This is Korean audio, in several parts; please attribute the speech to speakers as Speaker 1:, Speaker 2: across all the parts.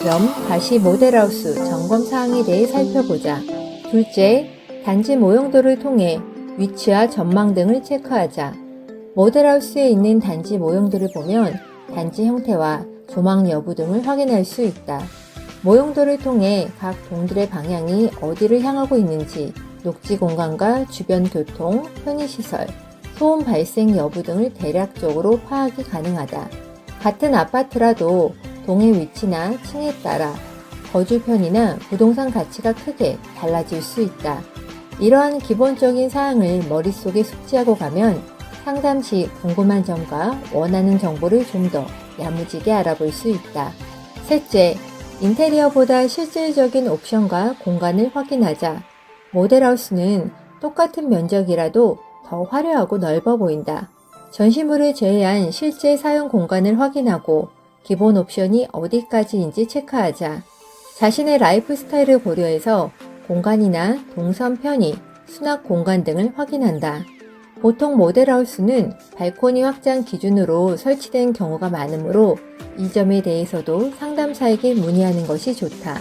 Speaker 1: 그럼 다시 모델하우스 점검 사항에 대해 살펴보자. 둘째, 단지 모형도를 통해 위치와 전망 등을 체크하자. 모델하우스에 있는 단지 모형도를 보면 단지 형태와 조망 여부 등을 확인할 수 있다. 모형도를 통해 각 동들의 방향이 어디를 향하고 있는지, 녹지 공간과 주변 교통, 편의시설, 소음 발생 여부 등을 대략적으로 파악이 가능하다. 같은 아파트라도 동의 위치나 층에 따라 거주 편이나 부동산 가치가 크게 달라질 수 있다. 이러한 기본적인 사항을 머릿속에 숙지하고 가면 상담 시 궁금한 점과 원하는 정보를 좀 더 야무지게 알아볼 수 있다. 셋째, 인테리어보다 실질적인 옵션과 공간을 확인하자. 모델하우스는 똑같은 면적이라도 더 화려하고 넓어 보인다. 전시물을 제외한 실제 사용 공간을 확인하고 기본 옵션이 어디까지인지 체크하자. 자신의 라이프 스타일을 고려해서 공간이나 동선 편의, 수납 공간 등을 확인한다. 보통 모델하우스는 발코니 확장 기준으로 설치된 경우가 많으므로 이 점에 대해서도 상담사에게 문의하는 것이 좋다.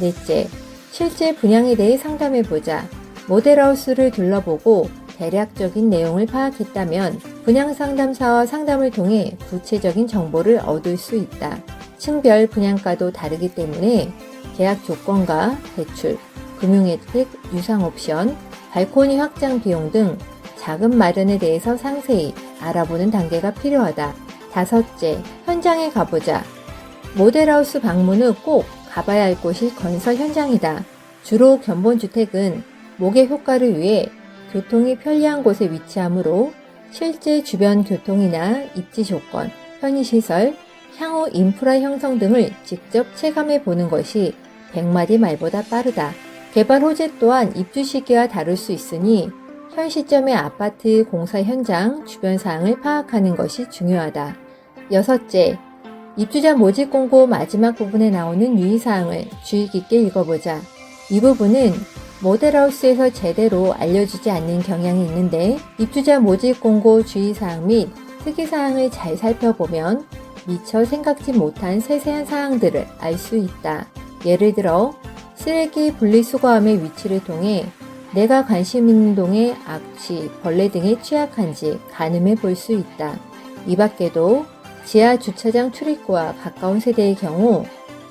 Speaker 1: 넷째, 실제 분양에 대해 상담해보자. 모델하우스를 둘러보고 대략적인 내용을 파악했다면 분양 상담사와 상담을 통해 구체적인 정보를 얻을 수 있다. 층별 분양가도 다르기 때문에 계약 조건과 대출, 금융 혜택, 유상 옵션, 발코니 확장 비용 등 자금 마련에 대해서 상세히 알아보는 단계가 필요하다. 다섯째, 현장에 가보자. 모델하우스 방문 후 꼭 가봐야 할 곳이 건설 현장이다. 주로 견본주택은 목의 효과를 위해 교통이 편리한 곳에 위치하므로 실제 주변 교통이나 입지 조건, 편의시설, 향후 인프라 형성 등을 직접 체감해 보는 것이 100마디 말보다 빠르다. 개발 호재 또한 입주 시기와 다를 수 있으니 현 시점의 아파트 공사 현장 주변 사항을 파악하는 것이 중요하다. 여섯째, 입주자 모집 공고 마지막 부분에 나오는 유의사항을 주의 깊게 읽어보자. 이 부분은 모델하우스에서 제대로 알려주지 않는 경향이 있는데 입주자 모집 공고 주의사항 및 특이사항을 잘 살펴보면 미처 생각지 못한 세세한 사항들을 알 수 있다. 예를 들어 쓰레기 분리수거함의 위치를 통해 내가 관심 있는 동에 악취, 벌레 등에 취약한지 가늠해 볼 수 있다. 이 밖에도 지하 주차장 출입구와 가까운 세대의 경우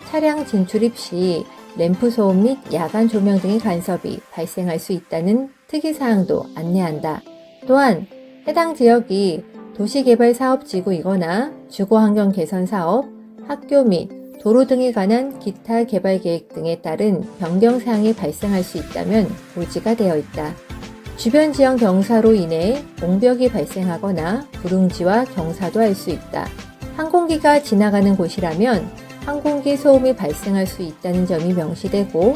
Speaker 1: 차량 진출입 시 램프 소음 및 야간 조명 등의 간섭이 발생할 수 있다는 특이사항도 안내한다. 또한 해당 지역이 도시개발 사업지구이거나 주거환경 개선 사업, 학교 및 도로 등에 관한 기타 개발 계획 등에 따른 변경 사항이 발생할 수 있다면 고지가 되어 있다. 주변 지형 경사로 인해 옹벽이 발생하거나 구릉지와 경사도 할 수 있다. 항공기가 지나가는 곳이라면 항공기 소음이 발생할 수 있다는 점이 명시되고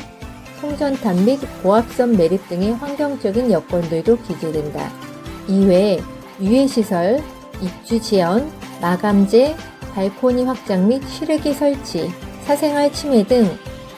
Speaker 1: 송전탑 및 고압선 매립 등의 환경적인 여건들도 기재된다. 이외에 유해시설, 입주 지연, 마감재, 발코니 확장 및 시르기 설치, 사생활 침해 등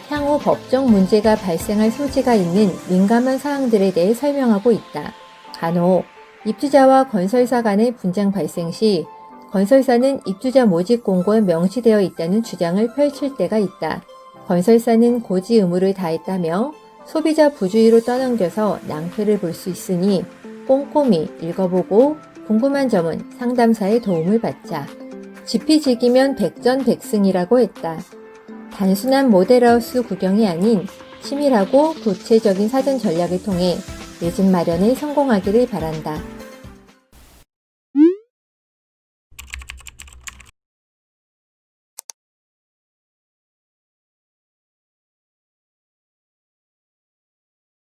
Speaker 1: 향후 법적 문제가 발생할 소지가 있는 민감한 사항들에 대해 설명하고 있다. 간혹 입주자와 건설사 간의 분쟁 발생 시 건설사는 입주자 모집 공고에 명시되어 있다는 주장을 펼칠 때가 있다. 건설사는 고지 의무를 다했다며 소비자 부주의로 떠넘겨서 낭패를 볼 수 있으니 꼼꼼히 읽어보고 궁금한 점은 상담사의 도움을 받자. 지피지기면 백전백승이라고 했다. 단순한 모델하우스 구경이 아닌 치밀하고 구체적인 사전 전략을 통해 내 집 마련에 성공하기를 바란다.